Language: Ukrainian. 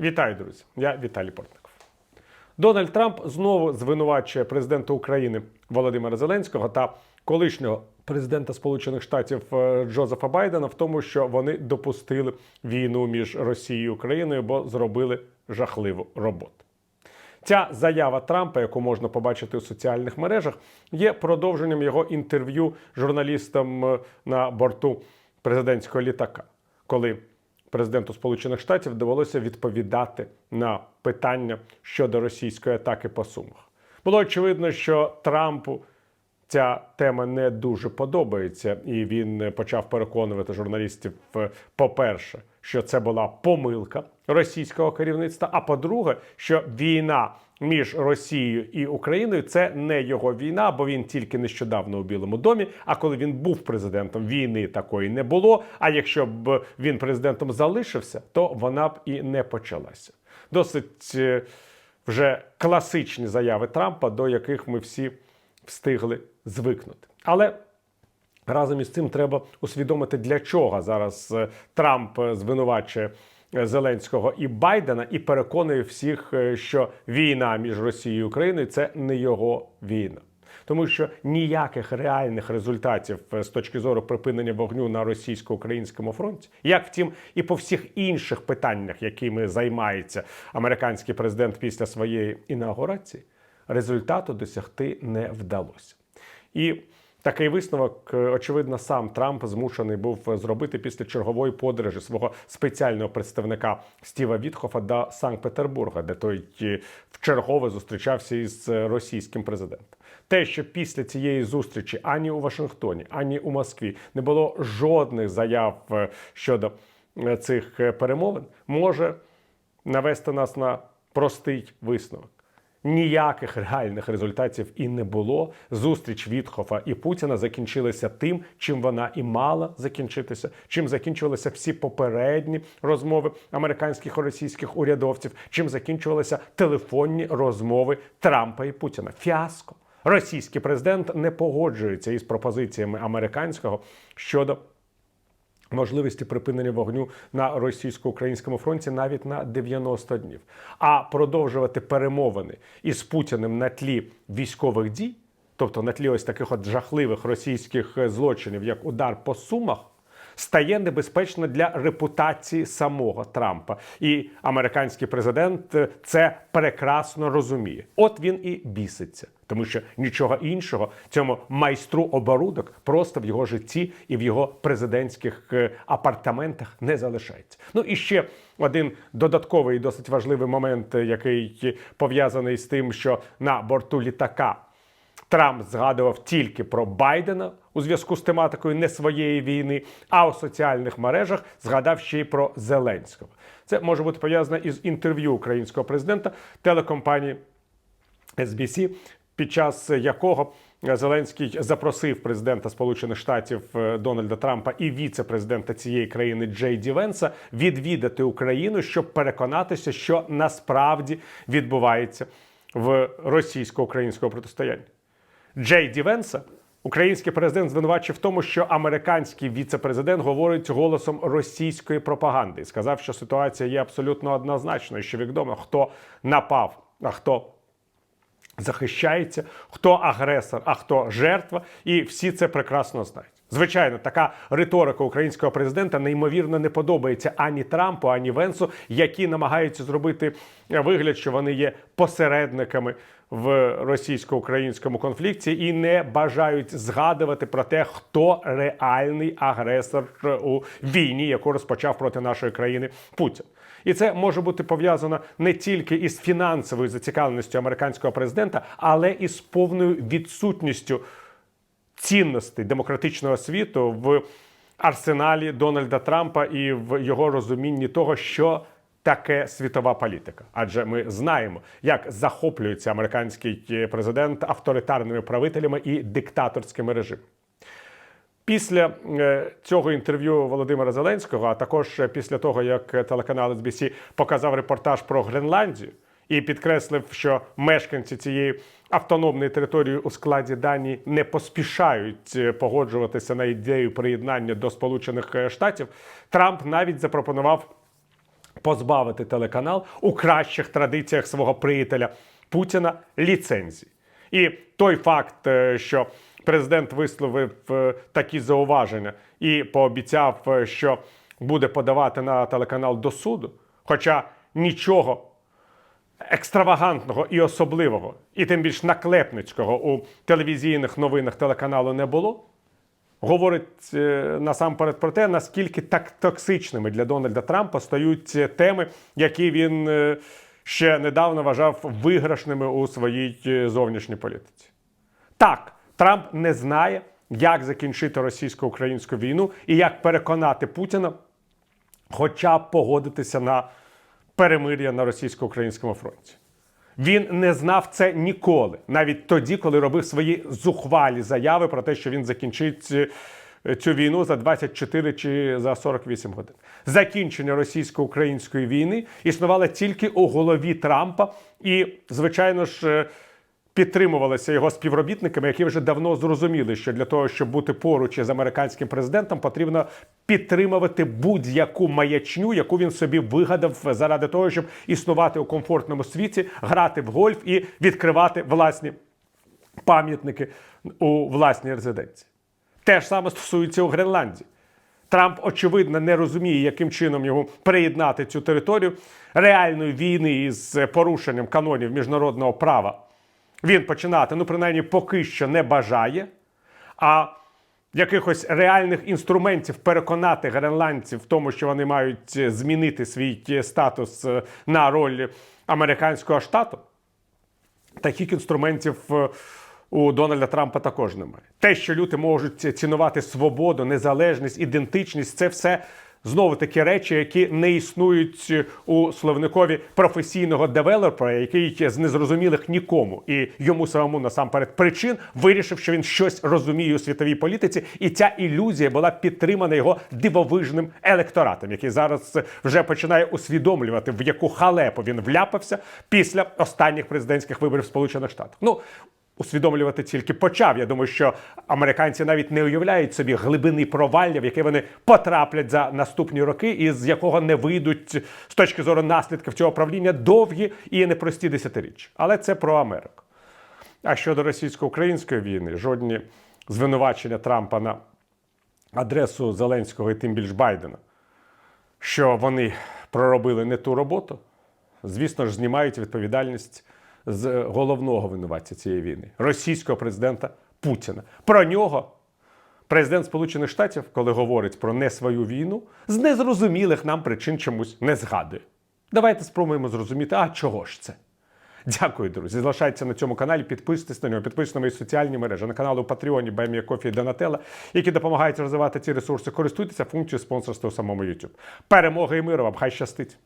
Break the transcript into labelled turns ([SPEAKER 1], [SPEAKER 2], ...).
[SPEAKER 1] Вітаю, друзі! Я Віталій Портников. Дональд Трамп знову звинувачує президента України Володимира Зеленського та колишнього президента Сполучених Штатів е, Джозефа Байдена в тому, що вони допустили війну між Росією і Україною, бо зробили жахливу роботу. Ця заява Трампа, яку можна побачити у соціальних мережах, є продовженням його інтерв'ю журналістам е, на борту президентського літака, коли президенту Сполучених Штатів довелося відповідати на питання щодо російської атаки по Сумах. Було очевидно, що Трампу ця тема не дуже подобається, і він почав переконувати журналістів, е, по-перше, що це була помилка російського керівництва. А по-друге, що війна між Росією і Україною це не його війна, бо він тільки нещодавно у Білому домі. А коли він був президентом, війни такої не було. А якщо б він президентом залишився, то вона б і не почалася. Досить е, вже класичні заяви Трампа, до яких ми всі встигли звикнути. Але разом із цим треба усвідомити, для чого зараз е, Трамп е, звинувачує Зеленського і Байдена і переконує всіх, е, що війна між Росією і Україною це не його війна. Тому що ніяких реальних результатів е, з точки зору припинення вогню на російсько-українському фронті, як втім, і по всіх інших питаннях, якими займається американський президент після своєї інаугурації, результату досягти не вдалося. І такий висновок, е, очевидно, сам Трамп змушений був зробити після чергової подорожі свого спеціального представника Стіва Вітхофа до Санкт-Петербурга, де той е, вчергове зустрічався із е, російським президентом. Те, що після цієї зустрічі ані у Вашингтоні, ані у Москві не було жодних заяв щодо цих перемовин, може навести нас на простий висновок. Ніяких реальних результатів і не було. Зустріч Вітхофа і Путіна закінчилася тим, чим вона і мала закінчитися, чим закінчувалися всі попередні розмови американських і російських урядовців, чим закінчувалися телефонні розмови Трампа і Путіна. Фіаско. Російський президент не погоджується із пропозиціями американського щодо можливості припинення вогню на російсько-українському фронті навіть на 90 днів. А продовжувати перемовини із Путіним на тлі військових дій, тобто на тлі ось таких от жахливих російських злочинів, як удар по сумах. Стає небезпечно для репутації самого Трампа, і американський президент е, це прекрасно розуміє. От він і біситься, тому що нічого іншого цьому майстру оборудок просто в його житті і в його президентських е, апартаментах не залишається. Ну і ще один додатковий і досить важливий момент, е, який пов'язаний з тим, що на борту літака. Трамп згадував тільки про Байдена у зв'язку з тематикою не своєї війни, а у соціальних мережах згадав ще й про Зеленського. Це може бути пов'язано із інтерв'ю українського президента телекомпанії SBC, під час якого Зеленський запросив президента Сполучених Штатів е, Дональда Трампа і віце-президента цієї країни Джей Ді Венса відвідати Україну, щоб переконатися, що насправді відбувається в російсько-українському протистоянні. Джей Ді Венса, український президент звинувачив в тому, що американський віце-президент говорить голосом російської пропаганди. Сказав, що ситуація є абсолютно однозначною, що відомо, хто напав, а хто захищається, хто агресор, а хто жертва, і всі це прекрасно знають. Звичайно, така риторика українського президента неймовірно не подобається ані Трампу, ані Венсу, які намагаються зробити вигляд, що вони є посередниками в російсько-українському конфлікті і не бажають згадувати про те, хто реальний агресор у війні, яку розпочав проти нашої країни Путін. І це може бути пов'язано не тільки із фінансовою зацікавленістю американського президента, але і з повною відсутністю цінностей демократичного світу в арсеналі Дональда Трампа і в його розумінні того, що таке світова політика. Адже ми знаємо, як захоплюється американський президент авторитарними правителями і диктаторськими режимами. Після е, цього інтерв'ю Володимира Зеленського, а також після того, як телеканал SBC показав репортаж про Гренландію і підкреслив, що мешканці цієї автономної території у складі Данії не поспішають е, погоджуватися на ідею приєднання до Сполучених Штатів, Трамп навіть запропонував позбавити телеканал у кращих традиціях свого приятеля Путіна ліцензії. І той факт, е, що президент висловив е, такі зауваження і пообіцяв, е, що буде подавати на телеканал до суду, хоча нічого екстравагантного і особливого, і тим більш наклепницького у телевізійних новинах телеканалу не було, говорить е, насамперед про те, наскільки так токсичними для Дональда Трампа стають е, теми, які він е, ще недавно вважав виграшними у своїй зовнішній політиці. Так, Трамп не знає, як закінчити російсько-українську війну і як переконати Путіна, хоча б погодитися на перемир'я на російсько-українському фронті. Він не знав це ніколи, навіть тоді, коли робив свої зухвалі заяви про те, що він закінчить е, цю війну за 24 чи за 48 годин. Закінчення російсько-української війни існувало тільки у голові Трампа, і, звичайно ж, е, підтримувалися його співробітниками, які вже давно зрозуміли, що для того, щоб бути поруч із американським президентом, потрібно підтримувати будь-яку маячню, яку він собі вигадав заради того, щоб існувати у комфортному світі, грати в гольф і відкривати власні пам'ятники у власній резиденції. Те ж саме стосується у Гренландії. Трамп, очевидно, не розуміє, яким чином його приєднати цю територію реальної війни із порушенням канонів міжнародного права. Він починати, ну, принаймні, поки що не бажає, а якихось реальних інструментів переконати гренландців в тому, що вони мають е, змінити свій е, статус е, на роль американського штату, таких інструментів у Дональда Трампа також немає. Те, що люди можуть цінувати свободу, незалежність, ідентичність, це все знову такі речі, які не існують у словникові професійного девелопера, який з незрозумілих нікому і йому самому насамперед причин вирішив, що він щось розуміє у світовій політиці, і ця ілюзія була підтримана його дивовижним електоратом, який зараз вже починає усвідомлювати, в яку халепу він вляпався після останніх президентських виборів Сполучених Штатів. Ну усвідомлювати тільки почав. Я думаю, що американці навіть не уявляють собі глибини провалля, в яке вони потраплять за наступні роки, і з якого не вийдуть з точки зору наслідків цього правління довгі і непрості десятиріччя. Але це про Америку. А щодо російсько-української війни, жодні звинувачення Трампа на адресу Зеленського і тим більш Байдена, що вони проробили не ту роботу, звісно ж, знімають відповідальність з головного винуватця цієї війни російського президента Путіна. Про нього президент Сполучених Штатів, коли говорить про не свою війну, з незрозумілих нам причин чомусь не згадує. Давайте спробуємо зрозуміти, а чого ж це? Дякую, друзі. Залишайтеся на цьому каналі, підписуйтесь на нього, підписуйтесь на мої соціальні мережі, на канали у Патреоні, Баймія Кофі і Донателла, які допомагають розвивати ці ресурси. Користуйтеся функцією спонсорства у самому YouTube. Перемоги і миру вам! Хай щастить!